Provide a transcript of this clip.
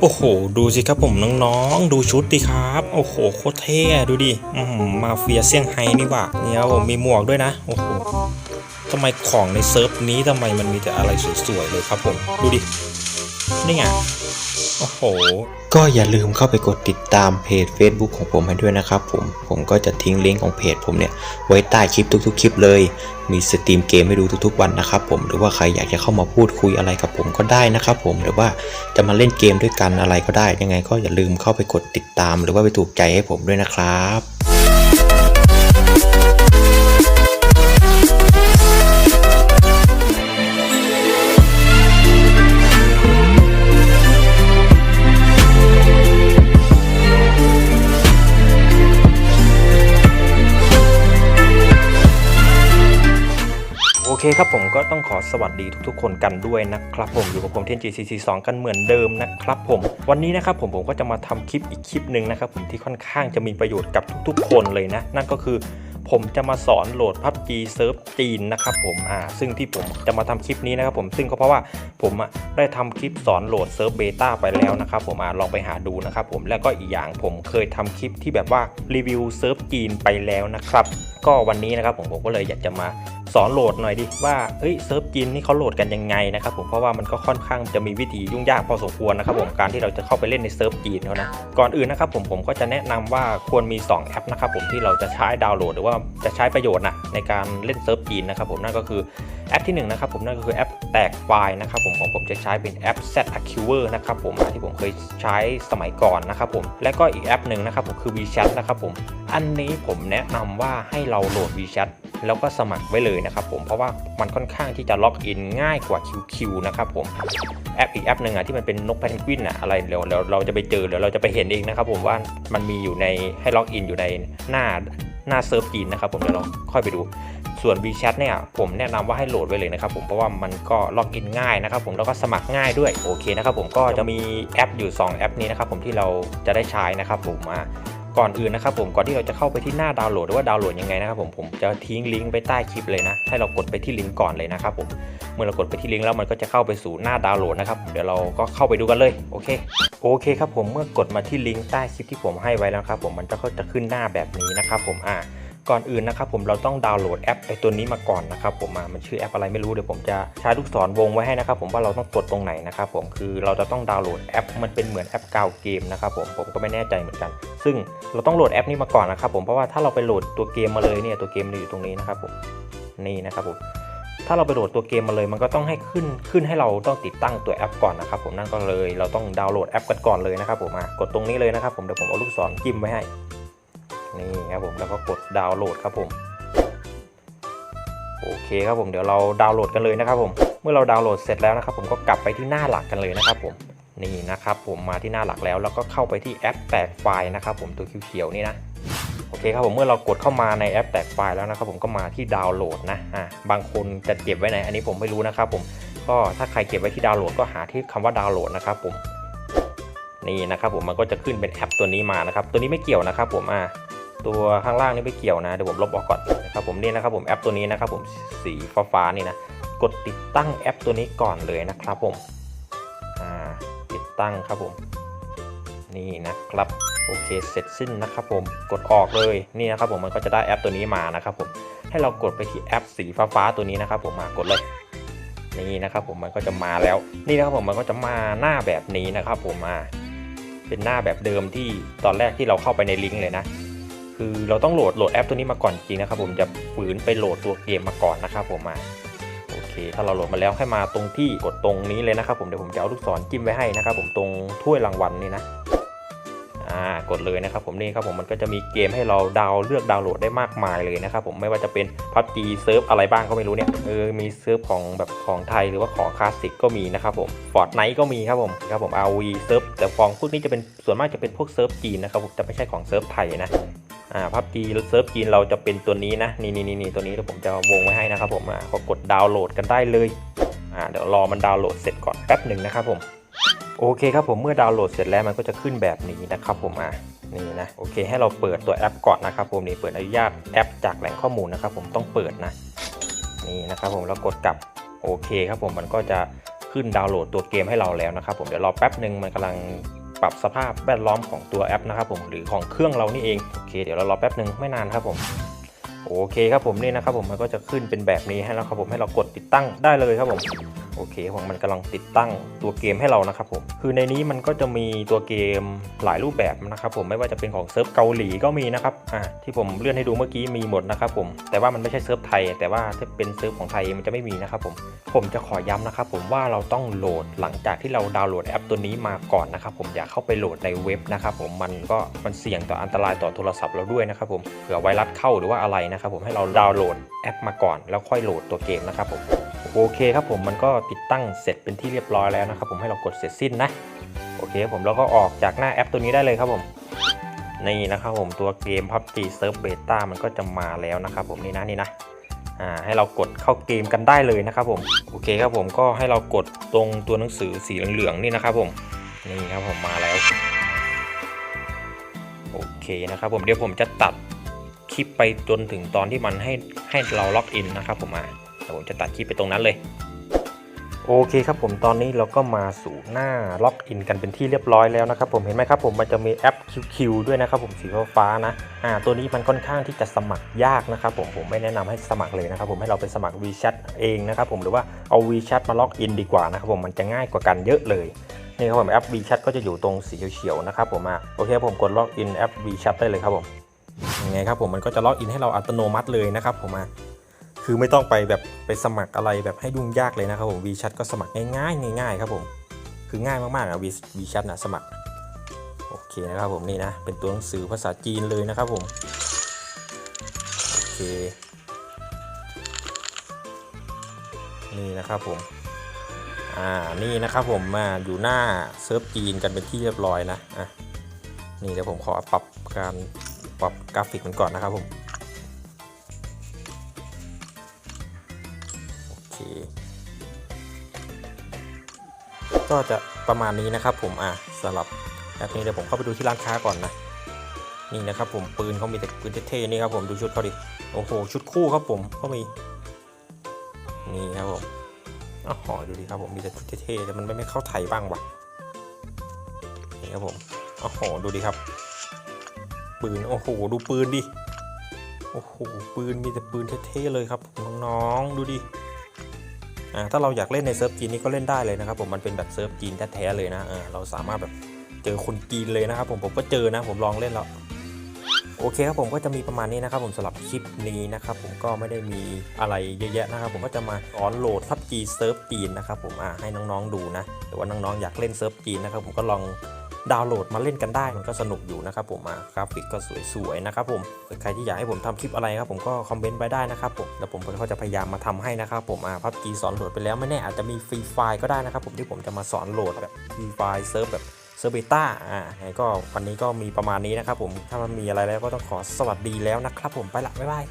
โอ้โห ดูสิครับผมน้องๆ ดูชุดดิครับ โอ้โห โคตรเท่ดูดิมาเฟียเซี่ยงไฮ้นี่ว่าเนี่ยผมมีหมวกด้วยนะ โอ้โหทำไมของในเซิร์ฟนี้ทำไมมันมีแต่อะไรสวยๆเลยครับผม ดูดิ นี่ไงโอ้โห ก็อย่าลืมเข้าไปกดติดตามเพจ Facebook ของผมให้ด้วยนะครับผม ผมก็จะทิ้งลิงก์ของเพจผมเนี่ย ไว้ใต้คลิปทุกๆ คลิปเลย มีสตรีมเกมให้ดูทุกๆ วันนะครับผม หรือว่าใครอยากจะเข้ามาพูดคุยอะไรกับผมก็ได้นะครับผม หรือว่าจะมาเล่นเกมด้วยกันอะไรก็ได้ ยังไงก็อย่าลืมเข้าไปกดติดตาม หรือว่าไปถูกใจให้ผมด้วยนะครับ เคครับผมก็ต้องขอสวัสดีทุกๆ คนกันด้วยนะครับผมอยู่กับผมเทนจีซีซีสองกันเหมือนเดิมนะครับผมวันนี้นะครับผมผมก็จะมาทำคลิปอีกคลิปหนึ่งนะครับผมที่ค่อนข้างจะมีประโยชน์กับทุกๆ คนเลยนะ นั่นก็คือผมจะมาสอนโหลด PUBG เซิร์ฟจีนนะครับผมอ่าซึ่งที่ผมจะมาทำคลิปนี้นะครับผมซึ่งก็เพราะว่าผมอะได้ทำคลิปสอนโหลดเซิร์ฟเบต้าไปแล้วนะครับผมอ่าลองไปหาดูนะครับผมแล้วก็อีกอย่างผมเคยทำคลิปที่แบบว่ารีวิวเซิร์ฟจีนไปแล้วนะครับก็วันนี้นะครับผมผมก็เลยอยากจะมา สอนโหลดหน่อยดิว่าเฮ้ยเซิร์ฟจีนนี่เขาโหลดกันยังไงนะครับผมเพราะว่ามันก็ค่อนข้างจะมีวิธียุ่งยากพอสมควรนะครับผมการที่เราจะเข้าไปเล่นในเซิร์ฟจีนเขานะก่อนอื่นนะครับผมผมก็จะแนะนำว่าควรมี 2 แอปนะครับผมที่เราจะใช้ดาวน์โหลด หรือว่าจะใช้ประโยชน์นะในการเล่นเซิร์ฟจีนนะครับผมนั่นก็คือแอปที่1นะครับผมนั่นก็คือแอปแตกไฟล์นะครับผมของผมจะใช้เป็นแอป Z Acquire นะครับผมที่ผมเคยใช้สมัยก่อนนะครับผมและก็อีกแอปหนึ่งนะครับผมคือ WeChat นะครับผมอันนี้ผมแนะนำว่าให้เราโหลด WeChat แล้วก็สมัครไว้เลยนะครับผมเพราะว่ามันค่อนข้างที่จะล็อกอินง่ายกว่า QQ นะครับผมแอปอีกแอปหนึ่งอะที่มันเป็นนกแพนกวินอะอะไรเดี๋ยวเราจะไปเจอเดี๋ยวเราจะไปเห็นเองนะครับผมว่ามันมีอยู่ในให้ล็อกอินอยู่ในหน้าหน้าเซิร์ฟจีนนะครับผมเดี๋ยวเราค่อยไปดู ส่วน WeChat เนี่ยผมแนะนำว่าให้โหลดไว้เลยนะครับผมเพราะว่ามันก็ล็อกอินง่ายนะครับผมแล้วก็สมัครง่ายด้วยโอเคนะครับผมก็จะมีแอปอยู่ 2 แอปนี้นะครับผมที่เราจะได้ใช้นะครับผมอะ ก่อนอื่นนะครับผมก่อนที่เราจะเข้าไปที่หน้าดาวน์โหลดหรือว่าดาวน์โหลดยังไงนะครับผมผมจะทิ้งลิงก์ไปใต้คลิปเลยนะ ให้เรากดไปที่ลิงก์ก่อนเลยนะครับผมเมื่อเรากดไปที่ลิงก์แล้วมันก็จะเข้าไปสู่หน้าดาวน์โหลดนะครับเดี๋ยวเราก็เข้าไปดูกันเลยโอเคโอเคครับผมเมื่อกดมาที่ลิงก์ใต้คลิปที่ผมให้ไว้แล้วครับผมมันก็จะขึ้นหน้าแบบนี้นะครับผมอ่า ก่อนอื่นนะครับผมเราต้องดาวน์โหลดแอปไอตัวนี้มาก่อนนะครับผมอ่ามันชื่อแอปอะไรไม่รู้เดี๋ยวผมจะใช้ลูกศรวงไว้ให้นะครับผมว่าเราต้องกดตรงไหนนะครับผมคือเราจะต้องดาวน์โหลดแอป มันเป็นเหมือนแอปกาวเกมนะครับผมผมก็ไม่แน่ใจเหมือนกัน ซึ่งเราต้องโหลดแอปนี้มาก่อนนะครับผมเพราะว่าถ้าเราไปโหลดตัวเกมมาเลยเนี่ยตัวเกมมันอยู่ตรงนี้นะครับผมนี่นะครับผมถ้าเราไปโหลดตัวเกมมาเลย มันก็ต้องให้ขึ้นขึ้นให้เราต้องติดตั้งตัวแอปก่อนนะครับผมนั่นก็เลยเราต้องดาวน์โหลดแอปกันก่อนเลยนะครับผมอะกดตรงนี้เลยนะครับผมเดี๋ยวผมเอาลูกศรจิ้มไว้ให้ นี่ครับผมแล้วก็กดดาวน์โหลดครับผมโอเคครับผมเดี๋ยวเราดาวน์โหลดกันเลยนะครับผมเมื่อเราดาวน์โหลดเสร็จแล้วนะครับผมก็กลับไปที่หน้าหลักกันเลยนะครับผมนี่นะครับผมมาที่หน้าหลักแล้วแล้วก็เข้าไปที่แอปแตกไฟล์นะครับผมตัวเขียวๆนี่นะโอเคครับผมเมื่อเรากดเข้ามาในแอปแตกไฟล์แล้วนะครับผมก็มาที่ดาวน์โหลดนะอะบางคนจะเก็บไว้ไหนอันนี้ผมไม่รู้นะครับผมก็ถ้าใครเก็บไว้ที่ดาวน์โหลดก็หาที่คำว่าดาวน์โหลดนะครับผมนี่นะครับผมมันก็จะขึ้นเป็นแอปตัวนี้มานะครับตัวนี้ไม่เกี่ยวนะครับผมอะ ตัวข้างล่างนี่ไม่เกี่ยวนะเดี๋ยวผมลบออกก่อนนะครับผมนี่นะครับผมแอปตัวนี้นะครับผมสีฟ้าๆนี่นะกดติดตั้งแอปตัวนี้ก่อนเลยนะครับผมติดตั้งครับผมนี่นะครับโอเคเสร็จสิ้นนะครับผมกดออกเลยนี่นะครับผมมันก็จะได้แอปตัวนี้มานะครับผมให้เรากดไปที่แอปสีฟ้าๆตัวนี้นะครับ ผมมากดเลยนี่นะครับผมมันก็จะมาแล้ว นี่นะครับผมมันก็จะมาหน้าแบบนี้นะครับ ผมมาเป็นหน้าแบบเดิมที่ตอนแรกที่เราเข้าไปในลิงก์เลยนะ คือเราต้องโหลดโหลดแอปตัวนี้มาก่อนจริงนะครับผมจะฝืนไปโหลดตัวเกมมาก่อนนะครับผมมาโอเค ถ้าเราโหลดมาแล้วให้มาตรงที่กดตรงนี้เลยนะครับผมเดี๋ยวผมจะเอาลูกศรจิ้มไว้ให้นะครับผมตรงถ้วยรางวัลนี่นะอ่ากดเลยนะครับผมนี่ครับผมมันก็จะมีเกมให้เราดาวเลือกดาวน์โหลดได้มากมายเลยนะครับผมไม่ว่าจะเป็น PUBG เซิร์ฟอะไรบ้างก็ไม่รู้เนี่ยเออมีเซิร์ฟของแบบของไทยหรือว่าของคลาสสิกก็มีนะครับผม Fortnite ก็มีครับผมครับผม RV เซิร์ฟแต่ของพวกนี้จะเป็นส่วนมากจะเป็นพวกเซิร์ฟจีนนะครับผมจะไม่ใช่ของเซิร์ฟไทยนะ พับจีเซิร์ฟจีนเราจะเป็นตัวนี้นะนี่นี่นี่ตัวนี้เดี๋ยวผมจะวงไว้ให้นะครับผมอ่าก็กดดาวน์โหลดกันได้เลยอ่าเดี๋ยวรอมันดาวน์โหลดเสร็จก่อนแป๊บหนึ่งนะครับผมโอเคครับผมเมื่อดาวน์โหลดเสร็จแล้วมันก็จะขึ้นแบบนี้นะครับผมอ่านี่นะโอเค ให้เราเปิดตัวแอปก่อนนะครับผมนี่เปิดอนุญาตแอปจากแหล่งข้อมูลนะครับผมต้องเปิดนะนี่นะครับผมแล้วกดกลับโอเคครับผมมันก็จะขึ้นดาวน์โหลดตัวเกมให้เราแล้วนะครับผมเดี๋ยวรอแป๊บหนึ่งมันกำลัง ปรับสภาพแวดล้อมของตัวแอปนะครับผมหรือของเครื่องเรานี่เองโอเคเดี๋ยวเรารอแป๊บหนึ่งไม่นานครับผม โอเคครับผมนี่นะครับผมมันก็จะขึ้นเป็นแบบนี้ให้แล้วครับผมให้เรากดติดตั้งได้เลยครับผมโอเคผมมันกำลังติดตั้งตัวเกมให้เรานะครับผมคือในนี้มันก็จะมีตัวเกมหลายรูปแบบนะครับผมไม่ว่าจะเป็นของเซิร์ฟเกาหลีก็มีนะครับอ่าที่ผมเลื่อนให้ดูเมื่อกี้มีหมดนะครับผมแต่ว่ามันไม่ใช่เซิร์ฟไทย แต่ว่าถ้าเป็นเซิร์ฟของไทยมันจะไม่มีนะครับผมผมจะขอย้ำนะครับผมว่าเราต้องโหลดหลังจากที่เราดาวน์โหลดแอปตัวนี้มาก่อนนะครับผมอย่าเข้าไปโหลดในเว็บนะครับผมมันก็มันเสี่ยงต่ออันตรายต่อโทรศัพท์เราด้วยนะครับผมเผื่อไวรัสเข้าหรือว่าอะไรนะครับผมให้เราดาวน์โหลดแอปมาก่อน แล้วค่อยโหลดตัวเกมนะครับผมโอเคครับผมมันก็ติดตั้งเสร็จเป็นที่เรียบร้อยแล้วนะครับผมให้เรากดเสร็จสิ้นนะโอเคผมแล้วก็ออกจากหน้าแอปตัวนี้ได้เลยครับผมนี่นะครับผมตัวเกม PUBG Surf Beta มันก็จะมาแล้วนะครับผมนี่นะนี่นะอ่าให้เรากดเข้าเกมกันได้เลยนะครับผมโอเคครับผมก็ให้เรากดตรงตัวหนังสือสีเหลืองๆนี่นะครับผมนี่ครับผมมาแล้วโอเคนะครับผมเดี๋ยวผมจะตัด ลิปไปจนถึงตอนที่มันให้ให้เราล็อกอินนะครับผมอะเดี๋ยวผมจะตัดคลิปไปตรงนั้นเลย โอเคครับผมตอนนี้เราก็มาสู่หน้าล็อกอินกันเป็นที่เรียบร้อยแล้วนะครับผมเห็นไหมครับผมมันจะมีแอป QQ ด้วยนะครับผมสีฟ้านะอ่าตัวนี้มันค่อนข้างที่จะสมัครยากนะครับผมผมไม่แนะนำให้สมัครเลยนะครับผมให้เราไปสมัคร WeChat เองนะครับผมหรือว่าเอา WeChat มาล็อกอินดีกว่านะครับผมมันจะง่ายกว่ากันเยอะเลยนี่ครับผมแอป WeChat ก็จะอยู่ตรงสีเขียวๆนะครับผมอะโอเคผมกดล็อกอินแอป WeChat ได้เลยครับผม ไงครับผมมันก็จะล็อกอินให้เราอัตโนมัติเลยนะครับผมอะคือไม่ต้องไปแบบไปสมัครอะไรแบบให้ยุ่งยากเลยนะครับผม WeChat ก็สมัครง่ายๆง่ายๆครับผมคือง่ายมากๆอะ V- WeChat นะสมัครโอเคนะครับผมนี่นะเป็นตัวหนังสือภาษาจีนเลยนะครับผมโอเคนี่นะครับผมอ่านี่นะครับผมมาอยู่หน้าเซิร์ฟจีนกันเป็นที่เรียบร้อยนะอะนี่เดี๋ยวผมขอปรับการ ปรับกราฟิกมันก่อนนะครับผม โอเค ก็จะประมาณนี้นะครับผม อะสำหรับแอปนี้เดี๋ยวผมเข้าไปดูที่ร้านค้าก่อนนะ นี่นะครับผมปืนเขามีแต่ปืนเท่ๆนี่ครับผมดูชุดเขาดิ โอ้โห ชุดคู่ครับผมเขามี นี่ครับผมอ๋อดูดิครับผมมีแต่ชุดเท่ๆแต่มันไม่ไม่เข้าไทยบ้างวะนี่ครับผมอ้โหดูดิครับ ปืน โอ้โห ดูปืนดิ โอ้โห ปืนมีแต่ปืนเท่ๆเลยครับน้องๆ ดูดิ อ่า ถ้าเราอยากเล่นในเซิร์ฟจีนนี่ก็เล่นได้เลยนะครับผม มันเป็นแบบเซิร์ฟจีนแท้ๆเลยนะเออเราสามารถแบบเจอคนจีนเลยนะครับผม ผมก็เจอนะ ผมลองเล่นแล้ว โอเคครับผมก็จะมีประมาณนี้นะครับผมสำหรับคลิปนี้นะครับผมก็ไม่ได้มีอะไรเยอะแยะนะครับผมก็จะมาสอนโหลด PUBG เซิร์ฟจีนนะครับผมอ่าให้น้องๆดูนะหรือว่าน้องๆอยากเล่นเซิร์ฟจีนนะครับผมก็ลอง ดาวน์โหลดมาเล่นกันได้มันก็สนุกอยู่นะครับผมอ่ากราฟิกก็สวยๆนะครับผมใครที่อยากให้ผมทำคลิปอะไรครับผมก็คอมเมนต์ไว้ได้นะครับผมแล้วผมก็จะพยายามมาทำให้นะครับผมอ่าพับจีสอนโหลดไปแล้วไม่แน่อาจจะมีฟรีไฟล์ก็ได้นะครับผมที่ผมจะมาสอนโหลดแบบฟรีไฟล์เซิร์ฟแบบเซิร์เบต้าอ่าไงก็วันนี้ก็มีประมาณนี้นะครับผมถ้ามันมีอะไรแล้วก็ต้องขอสวัสดีแล้วนะครับผมไปละบ๊ายบาย